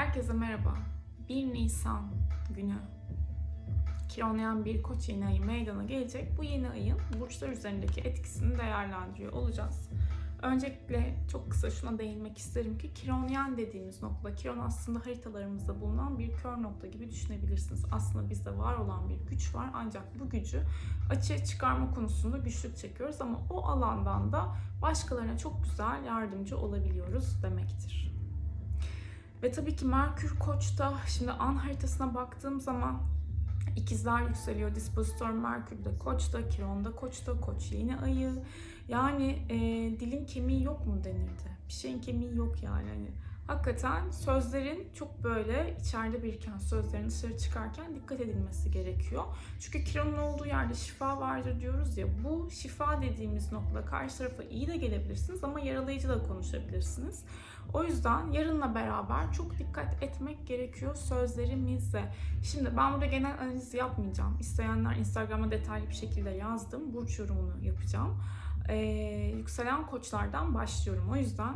Herkese merhaba. 1 Nisan günü kiralayan bir koç yeni ayı meydana gelecek. Bu yeni ayın burçlar üzerindeki etkisini değerlendiriyor olacağız. Öncelikle çok kısa şuna değinmek isterim ki Kironyan dediğimiz nokta, Kiron aslında haritalarımızda bulunan bir kör nokta gibi düşünebilirsiniz. Aslında bizde var olan bir güç var ancak bu gücü açığa çıkarma konusunda güçlük çekiyoruz ama o alandan da başkalarına çok güzel yardımcı olabiliyoruz demektir. Ve tabii ki Merkür Koç'ta şimdi an haritasına baktığım zaman ikizler yükseliyor. Dispozitör Merkür de Koç'ta, Kiron'da Koç'ta, Koç yeni ayı. Yani e, dilin kemiği yok mu denirdi. Bir şeyin kemiği yok yani. Hani hakikaten sözlerin çok böyle içeride biriken sözlerin dışarı çıkarken dikkat edilmesi gerekiyor. Çünkü Kiron'un olduğu yerde şifa vardır diyoruz ya. Bu şifa dediğimiz noktada karşı tarafa iyi de gelebilirsiniz ama yaralayıcı da konuşabilirsiniz. O yüzden yarınla beraber çok dikkat etmek gerekiyor sözlerimizle. Şimdi ben burada genel analiz yapmayacağım. İsteyenler Instagram'a detaylı bir şekilde yazdım. Burç yorumunu yapacağım. Ee, yükselen koçlardan başlıyorum. O yüzden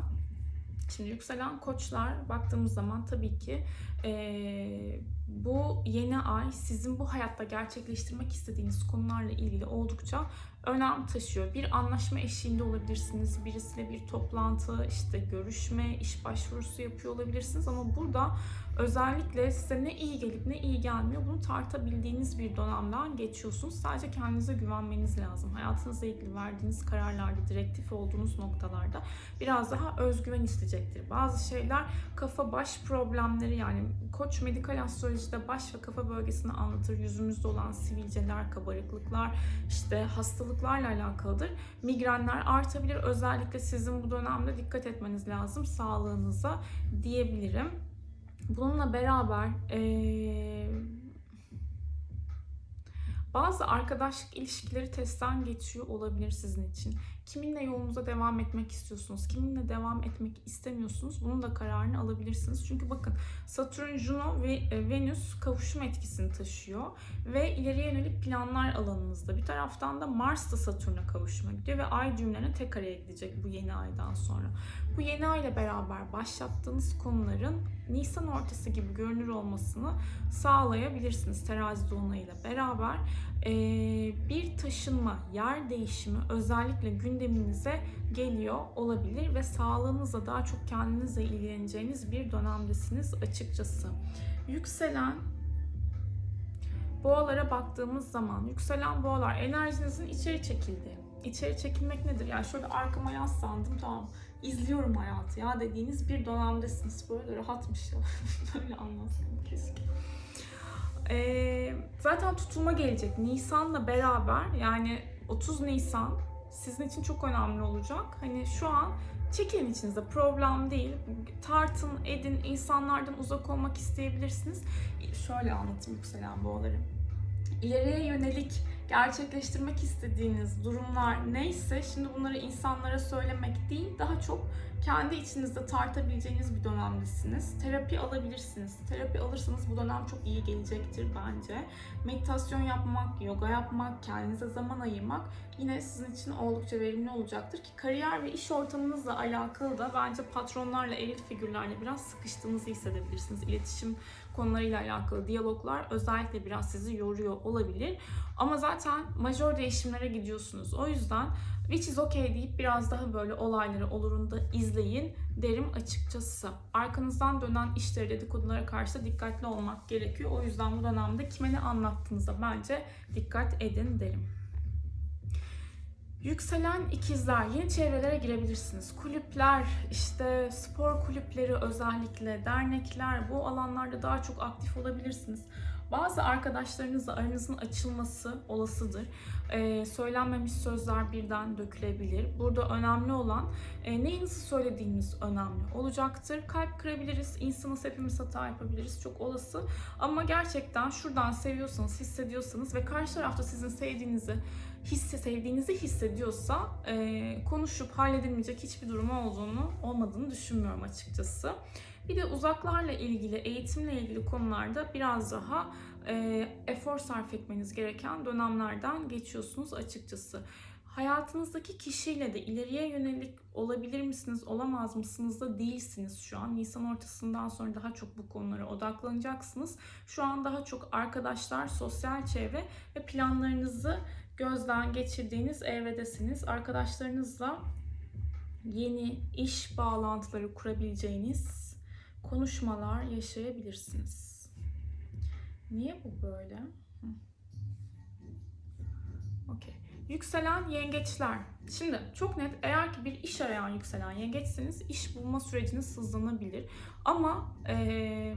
Şimdi yükselen koçlar baktığımız zaman tabii ki e, bu yeni ay sizin bu hayatta gerçekleştirmek istediğiniz konularla ilgili oldukça önem taşıyor. Bir anlaşma eşiğinde olabilirsiniz. Birisiyle bir toplantı, işte görüşme, iş başvurusu yapıyor olabilirsiniz ama burada özellikle size ne iyi gelip ne iyi gelmiyor bunu tartabildiğiniz bir dönemden geçiyorsunuz. Sadece kendinize güvenmeniz lazım. Hayatınızla ilgili verdiğiniz kararlarda, direktif olduğunuz noktalarda biraz daha özgüven isteyecektir. Bazı şeyler kafa baş problemleri yani koç medikal astrolojide baş ve kafa bölgesini anlatır. Yüzümüzde olan sivilceler, kabarıklıklar, işte hastalıklarla alakalıdır. Migrenler artabilir. Özellikle sizin bu dönemde dikkat etmeniz lazım sağlığınıza diyebilirim. Bununla beraber ee, bazı arkadaşlık ilişkileri testten geçiyor olabilir sizin için. Kiminle yolunuza devam etmek istiyorsunuz, kiminle devam etmek istemiyorsunuz. Bunun da kararını alabilirsiniz. Çünkü bakın Satürn, Juno ve e, Venüs kavuşum etkisini taşıyor ve ileriye yönelik planlar alanınızda. Bir taraftan da Mars da Satürn'e kavuşuma gidiyor ve ay düğümlerine tek araya gidecek bu yeni aydan sonra. Bu yeni ay beraber başlattığınız konuların Nisan ortası gibi görünür olmasını sağlayabilirsiniz terazi dolunayıyla beraber. Ee, bir taşınma, yer değişimi özellikle gündeminize geliyor olabilir ve sağlığınızla daha çok kendinizle ilgileneceğiniz bir dönemdesiniz açıkçası. Yükselen boğalara baktığımız zaman yükselen boğalar enerjinizin içeri çekildiği. İçeri çekilmek nedir? Yani şöyle arkama yaslandım tamam izliyorum hayatı ya dediğiniz bir dönemdesiniz. Böyle rahatmış ya. Böyle anlatsam keşke. Ee, zaten tutulma gelecek. Nisan'la beraber yani 30 Nisan sizin için çok önemli olacak. Hani şu an çekin içinizde problem değil. Tartın, edin, insanlardan uzak olmak isteyebilirsiniz. Şöyle anlatayım yükselen boğaları. İleriye yönelik gerçekleştirmek istediğiniz durumlar neyse şimdi bunları insanlara söylemek değil daha çok kendi içinizde tartabileceğiniz bir dönemdesiniz. Terapi alabilirsiniz. Terapi alırsanız bu dönem çok iyi gelecektir bence. Meditasyon yapmak, yoga yapmak, kendinize zaman ayırmak yine sizin için oldukça verimli olacaktır ki kariyer ve iş ortamınızla alakalı da bence patronlarla, elit figürlerle biraz sıkıştığınızı hissedebilirsiniz. İletişim konularıyla alakalı diyaloglar özellikle biraz sizi yoruyor olabilir. Ama zaten majör değişimlere gidiyorsunuz. O yüzden which is okay deyip biraz daha böyle olayları olurunda izleyin derim açıkçası. Arkanızdan dönen işleri dedikodulara karşı da dikkatli olmak gerekiyor. O yüzden bu dönemde kime ne anlattığınızda bence dikkat edin derim. Yükselen ikizler, yeni çevrelere girebilirsiniz. Kulüpler, işte spor kulüpleri özellikle, dernekler bu alanlarda daha çok aktif olabilirsiniz. Bazı arkadaşlarınızla aranızın açılması olasıdır. Ee, söylenmemiş sözler birden dökülebilir. Burada önemli olan e, neyi nasıl söylediğimiz önemli olacaktır. Kalp kırabiliriz, insanız hepimiz hata yapabiliriz çok olası. Ama gerçekten şuradan seviyorsanız, hissediyorsanız ve karşı tarafta sizin sevdiğinizi hisse sevdiğinizi hissediyorsa e, konuşup halledilmeyecek hiçbir durum olduğunu olmadığını düşünmüyorum açıkçası. Bir de uzaklarla ilgili, eğitimle ilgili konularda biraz daha e, efor sarf etmeniz gereken dönemlerden geçiyorsunuz açıkçası. Hayatınızdaki kişiyle de ileriye yönelik olabilir misiniz, olamaz mısınız da değilsiniz şu an. Nisan ortasından sonra daha çok bu konulara odaklanacaksınız. Şu an daha çok arkadaşlar, sosyal çevre ve planlarınızı gözden geçirdiğiniz evredesiniz. Arkadaşlarınızla yeni iş bağlantıları kurabileceğiniz konuşmalar yaşayabilirsiniz. Niye bu böyle? Okey. Yükselen yengeçler. Şimdi çok net eğer ki bir iş arayan yükselen yengeçseniz iş bulma süreciniz hızlanabilir. Ama eee,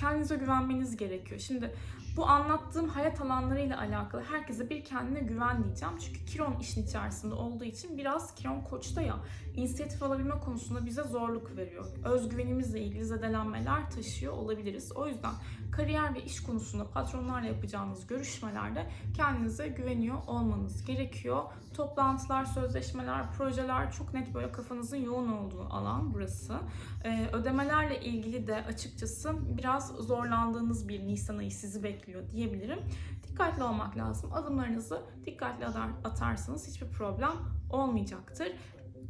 kendinize güvenmeniz gerekiyor. Şimdi bu anlattığım hayat alanlarıyla alakalı herkese bir kendine güven diyeceğim. Çünkü Kiron işin içerisinde olduğu için biraz Kiron koçta ya inisiyatif alabilme konusunda bize zorluk veriyor. Özgüvenimizle ilgili zedelenmeler taşıyor olabiliriz. O yüzden kariyer ve iş konusunda patronlarla yapacağınız görüşmelerde kendinize güveniyor olmanız gerekiyor. Toplantılar, sözleşmeler, projeler çok net böyle kafanızın yoğun olduğu alan burası. Ee, ödemelerle ilgili de açıkçası biraz zorlandığınız bir Nisan ayı sizi bekliyor diyebilirim. Dikkatli olmak lazım. Adımlarınızı dikkatli atar- atarsanız hiçbir problem olmayacaktır.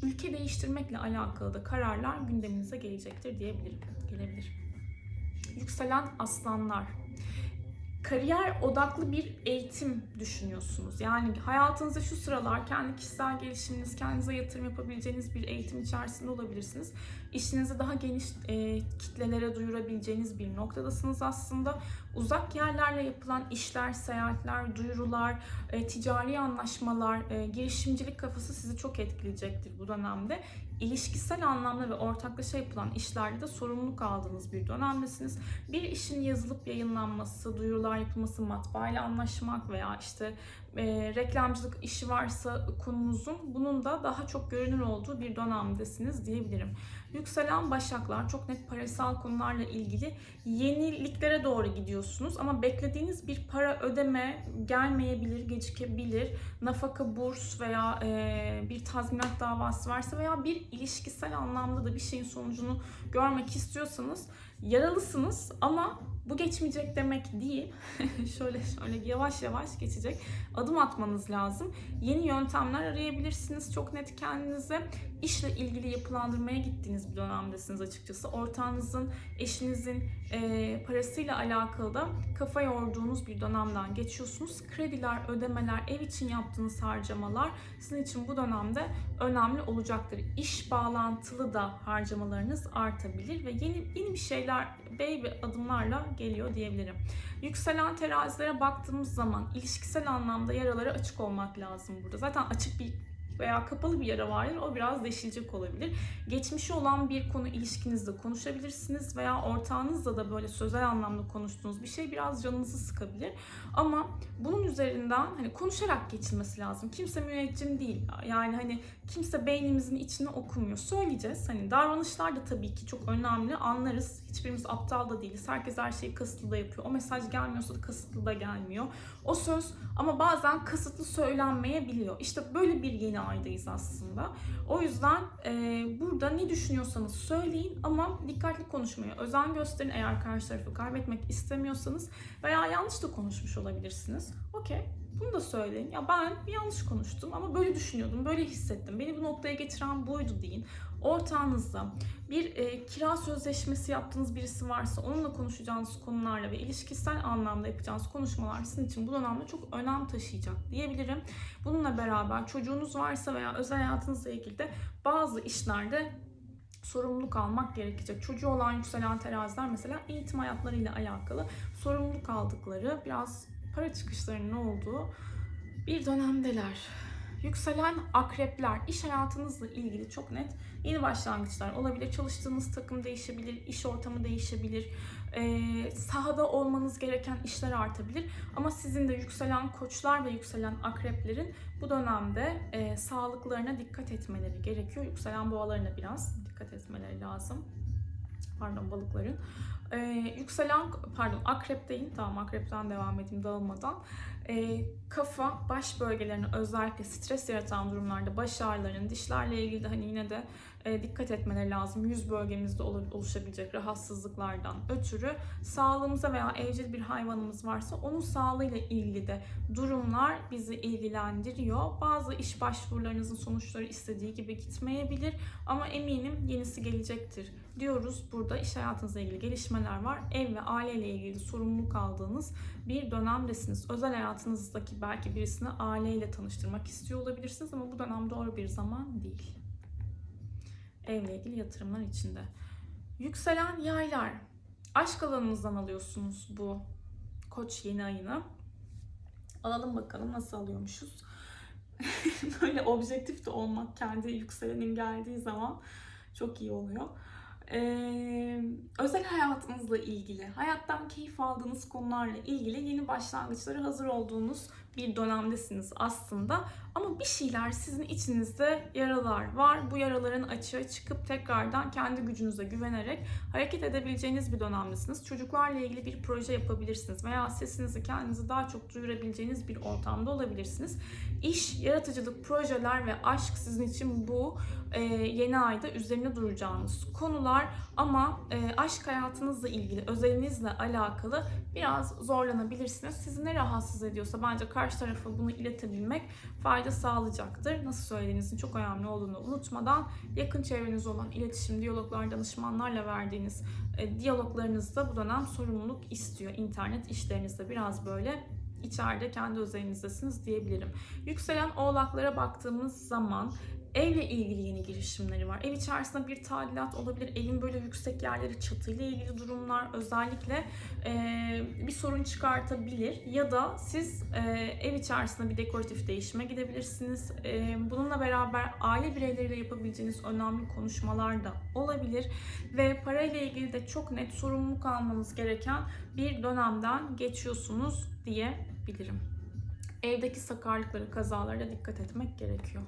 Ülke değiştirmekle alakalı da kararlar gündeminize gelecektir diyebilirim. Gelebilir. Yükselen aslanlar. Kariyer odaklı bir eğitim düşünüyorsunuz. Yani hayatınızda şu sıralar kendi kişisel gelişiminiz, kendinize yatırım yapabileceğiniz bir eğitim içerisinde olabilirsiniz. İşinizi daha geniş e, kitlelere duyurabileceğiniz bir noktadasınız aslında. Uzak yerlerle yapılan işler, seyahatler, duyurular, e, ticari anlaşmalar, e, girişimcilik kafası sizi çok etkileyecektir bu dönemde. İlişkisel anlamda ve ortaklaşa yapılan işlerde de sorumluluk aldığınız bir dönemdesiniz. Bir işin yazılıp yayınlanması, duyurular yapılması, matbaayla anlaşmak veya işte e, reklamcılık işi varsa konunuzun bunun da daha çok görünür olduğu bir dönemdesiniz diyebilirim. Yükselen başaklar çok net parasal konularla ilgili yeniliklere doğru gidiyorsunuz ama beklediğiniz bir para ödeme gelmeyebilir, gecikebilir. Nafaka, burs veya e, bir tazminat davası varsa veya bir ilişkisel anlamda da bir şeyin sonucunu görmek istiyorsanız yaralısınız ama bu geçmeyecek demek değil. şöyle şöyle yavaş yavaş geçecek. Adım atmanız lazım. Yeni yöntemler arayabilirsiniz. Çok net kendinize işle ilgili yapılandırmaya gittiğiniz bir dönemdesiniz açıkçası. Ortağınızın, eşinizin e, parasıyla alakalı da kafa yorduğunuz bir dönemden geçiyorsunuz. Krediler, ödemeler, ev için yaptığınız harcamalar sizin için bu dönemde önemli olacaktır. İş bağlantılı da harcamalarınız artabilir ve yeni yeni bir şeyler baby adımlarla geliyor diyebilirim. Yükselen terazilere baktığımız zaman ilişkisel anlamda yaralara açık olmak lazım burada. Zaten açık bir veya kapalı bir yara vardır. O biraz deşilecek olabilir. Geçmişi olan bir konu ilişkinizde konuşabilirsiniz veya ortağınızla da böyle sözel anlamda konuştuğunuz bir şey biraz canınızı sıkabilir. Ama bunun üzerinden hani konuşarak geçilmesi lazım. Kimse müneccim değil. Yani hani kimse beynimizin içini okumuyor. Söyleyeceğiz. Hani davranışlar da tabii ki çok önemli. Anlarız. Hiçbirimiz aptal da değiliz. Herkes her şeyi kasıtlı da yapıyor. O mesaj gelmiyorsa da kasıtlı da gelmiyor. O söz ama bazen kasıtlı söylenmeyebiliyor. İşte böyle bir yeni aydayız aslında. O yüzden e, burada ne düşünüyorsanız söyleyin ama dikkatli konuşmaya özen gösterin. Eğer karşı tarafı kaybetmek istemiyorsanız veya yanlış da konuşmuş olabilirsiniz. Okey. Bunu da söyleyin. Ya ben yanlış konuştum ama böyle düşünüyordum, böyle hissettim. Beni bu noktaya getiren buydu deyin. Ortağınızla bir e, kira sözleşmesi yaptığınız birisi varsa onunla konuşacağınız konularla ve ilişkisel anlamda yapacağınız konuşmalar sizin için bu dönemde çok önem taşıyacak diyebilirim. Bununla beraber çocuğunuz varsa veya özel hayatınızla ilgili de bazı işlerde sorumluluk almak gerekecek. Çocuğu olan yükselen teraziler mesela eğitim hayatlarıyla alakalı sorumluluk aldıkları biraz para çıkışlarının olduğu bir dönemdeler. Yükselen akrepler, iş hayatınızla ilgili çok net yeni başlangıçlar olabilir. Çalıştığınız takım değişebilir, iş ortamı değişebilir. Ee, sahada olmanız gereken işler artabilir. Ama sizin de yükselen koçlar ve yükselen akreplerin bu dönemde e, sağlıklarına dikkat etmeleri gerekiyor. Yükselen boğalarına biraz dikkat etmeleri lazım. Pardon balıkların. Ee, yükselen pardon akrepteyim. Tamam akrepten devam edeyim dağılmadan. E, kafa, baş bölgelerine özellikle stres yaratan durumlarda baş ağrılarının, dişlerle ilgili de hani yine de e, dikkat etmeleri lazım. Yüz bölgemizde olu- oluşabilecek rahatsızlıklardan ötürü sağlığımıza veya evcil bir hayvanımız varsa onun sağlığıyla ilgili de durumlar bizi ilgilendiriyor. Bazı iş başvurularınızın sonuçları istediği gibi gitmeyebilir ama eminim yenisi gelecektir diyoruz. Burada iş hayatınızla ilgili gelişmeler var. Ev ve aileyle ilgili sorumluluk aldığınız bir dönemdesiniz. Özel hayatınızdaki belki birisini aileyle tanıştırmak istiyor olabilirsiniz ama bu dönem doğru bir zaman değil. Evle ilgili yatırımlar içinde. Yükselen yaylar. Aşk alanınızdan alıyorsunuz bu koç yeni ayını. Alalım bakalım nasıl alıyormuşuz. Böyle objektif de olmak kendi yükselenin geldiği zaman çok iyi oluyor. Ee, özel hayatınızla ilgili, hayattan keyif aldığınız konularla ilgili yeni başlangıçlara hazır olduğunuz bir dönemdesiniz aslında. Ama bir şeyler sizin içinizde yaralar var. Bu yaraların açığa çıkıp tekrardan kendi gücünüze güvenerek hareket edebileceğiniz bir dönemdesiniz. Çocuklarla ilgili bir proje yapabilirsiniz veya sesinizi kendinizi daha çok duyurabileceğiniz bir ortamda olabilirsiniz. İş, yaratıcılık, projeler ve aşk sizin için bu e, yeni ayda üzerine duracağınız konular ama e, aşk hayatınızla ilgili, özelinizle alakalı biraz zorlanabilirsiniz. Sizi ne rahatsız ediyorsa bence karşı tarafa bunu iletebilmek fayda sağlayacaktır. Nasıl söylediğinizin çok önemli olduğunu unutmadan yakın çevreniz olan iletişim, diyaloglar, danışmanlarla verdiğiniz e, diyaloglarınızda bu dönem sorumluluk istiyor. İnternet işlerinizde biraz böyle içeride kendi özelinizdesiniz diyebilirim. Yükselen oğlaklara baktığımız zaman evle ilgili yeni girişimleri var. Ev içerisinde bir tadilat olabilir. Evin böyle yüksek yerleri çatıyla ilgili durumlar özellikle e, bir sorun çıkartabilir. Ya da siz e, ev içerisinde bir dekoratif değişime gidebilirsiniz. E, bununla beraber aile bireyleriyle yapabileceğiniz önemli konuşmalar da olabilir. Ve parayla ilgili de çok net sorumluluk almanız gereken bir dönemden geçiyorsunuz diyebilirim. Evdeki sakarlıkları, kazalara dikkat etmek gerekiyor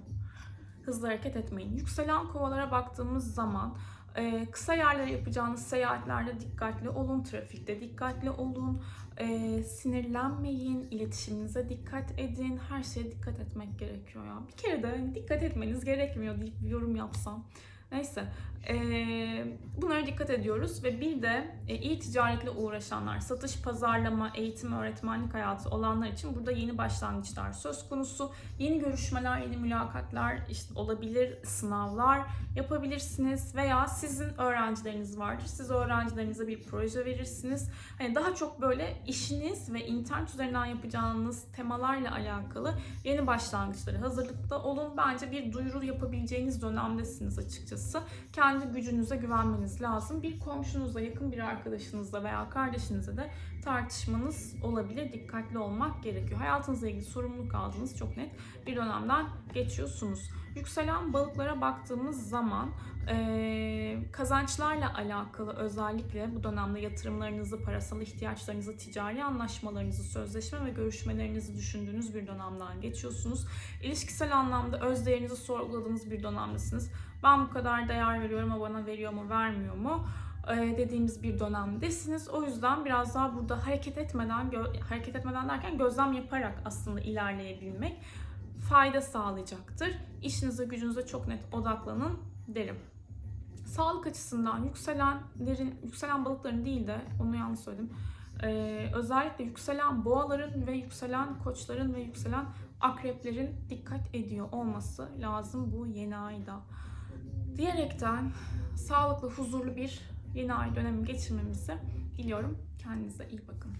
hızlı hareket etmeyin. Yükselen kovalara baktığımız zaman e, kısa yerlere yapacağınız seyahatlerde dikkatli olun, trafikte dikkatli olun, e, sinirlenmeyin, iletişiminize dikkat edin, her şeye dikkat etmek gerekiyor ya. Bir kere de hani dikkat etmeniz gerekmiyor deyip bir yorum yapsam. Neyse, e, bunlara dikkat ediyoruz ve bir de e, iyi ticaretle uğraşanlar, satış, pazarlama, eğitim, öğretmenlik hayatı olanlar için burada yeni başlangıçlar söz konusu. Yeni görüşmeler, yeni mülakatlar işte olabilir, sınavlar yapabilirsiniz veya sizin öğrencileriniz vardır. Siz öğrencilerinize bir proje verirsiniz. Hani daha çok böyle işiniz ve internet üzerinden yapacağınız temalarla alakalı yeni başlangıçları hazırlıkta olun. Bence bir duyuru yapabileceğiniz dönemdesiniz açıkçası. Kendi gücünüze güvenmeniz lazım. Bir komşunuzla, yakın bir arkadaşınızla veya kardeşinizle de tartışmanız olabilir. Dikkatli olmak gerekiyor. Hayatınızla ilgili sorumluluk aldığınız çok net bir dönemden geçiyorsunuz. Yükselen balıklara baktığımız zaman kazançlarla alakalı özellikle bu dönemde yatırımlarınızı, parasal ihtiyaçlarınızı, ticari anlaşmalarınızı, sözleşme ve görüşmelerinizi düşündüğünüz bir dönemden geçiyorsunuz. İlişkisel anlamda öz değerinizi sorguladığınız bir dönemdesiniz. Ben bu kadar değer veriyorum ama bana veriyor mu, vermiyor mu? E, dediğimiz bir dönemdesiniz. O yüzden biraz daha burada hareket etmeden, hareket etmeden derken gözlem yaparak aslında ilerleyebilmek fayda sağlayacaktır. İşinize, gücünüze çok net odaklanın derim. Sağlık açısından yükselenlerin, yükselen balıkların değil de onu yanlış söyledim. Ee, özellikle yükselen boğaların ve yükselen koçların ve yükselen akreplerin dikkat ediyor olması lazım bu yeni ayda. Diyerekten sağlıklı, huzurlu bir yeni ay dönemi geçirmemizi diliyorum. Kendinize iyi bakın.